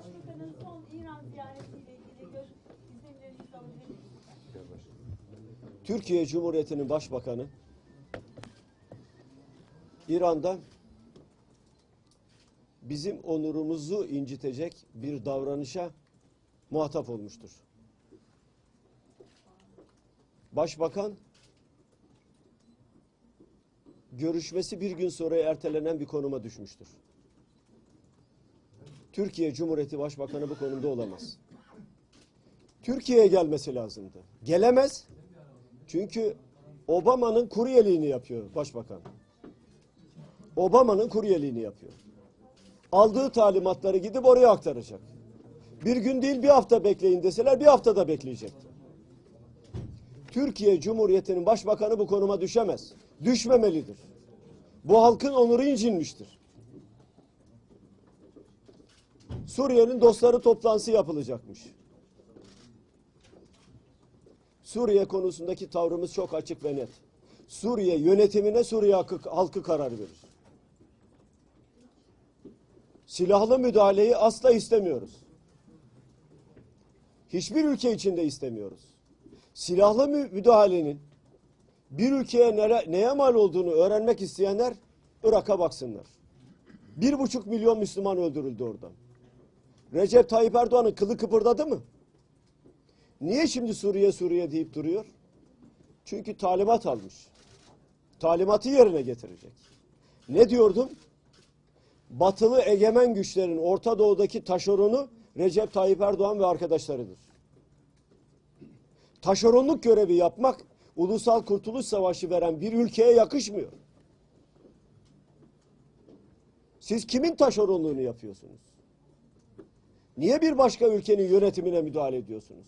Başbakanın son İran ziyaretiyle ilgili görüş? Türkiye Cumhuriyeti'nin başbakanı İran'da bizim onurumuzu incitecek bir davranışa muhatap olmuştur. Başbakan görüşmesi bir gün sonra ertelenen bir konuma düşmüştür. Türkiye Cumhuriyeti Başbakanı bu konumda olamaz. Türkiye'ye gelmesi lazımdı. Gelemez. Çünkü Obama'nın kuryeliğini yapıyor başbakan. Obama'nın kuryeliğini yapıyor. Aldığı talimatları gidip oraya aktaracak. Bir gün değil bir hafta bekleyin deseler bir haftada bekleyecekti. Türkiye Cumhuriyeti'nin başbakanı bu konuma düşemez. Düşmemelidir. Bu halkın onuru incinmiştir. Suriye'nin dostları toplantısı yapılacakmış. Suriye konusundaki tavrımız çok açık ve net. Suriye yönetimine Suriye halkı, halkı karar verir. Silahlı müdahaleyi asla istemiyoruz. Hiçbir ülke içinde istemiyoruz. Silahlı mü- müdahalenin bir ülkeye nere- neye mal olduğunu öğrenmek isteyenler Irak'a baksınlar. Bir buçuk milyon Müslüman öldürüldü orada. Recep Tayyip Erdoğan'ın kılı kıpırdadı mı? Niye şimdi Suriye Suriye deyip duruyor? Çünkü talimat almış. Talimatı yerine getirecek. Ne diyordum? Batılı egemen güçlerin Orta Doğu'daki taşeronu Recep Tayyip Erdoğan ve arkadaşlarıdır. Taşeronluk görevi yapmak ulusal kurtuluş savaşı veren bir ülkeye yakışmıyor. Siz kimin taşeronluğunu yapıyorsunuz? Niye bir başka ülkenin yönetimine müdahale ediyorsunuz?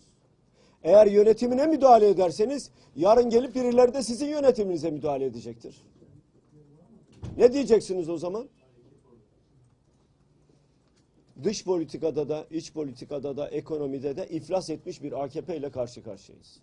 Eğer yönetimine müdahale ederseniz yarın gelip birileri de sizin yönetiminize müdahale edecektir. Ne diyeceksiniz o zaman? Dış politikada da, iç politikada da, ekonomide de iflas etmiş bir AKP ile karşı karşıyayız.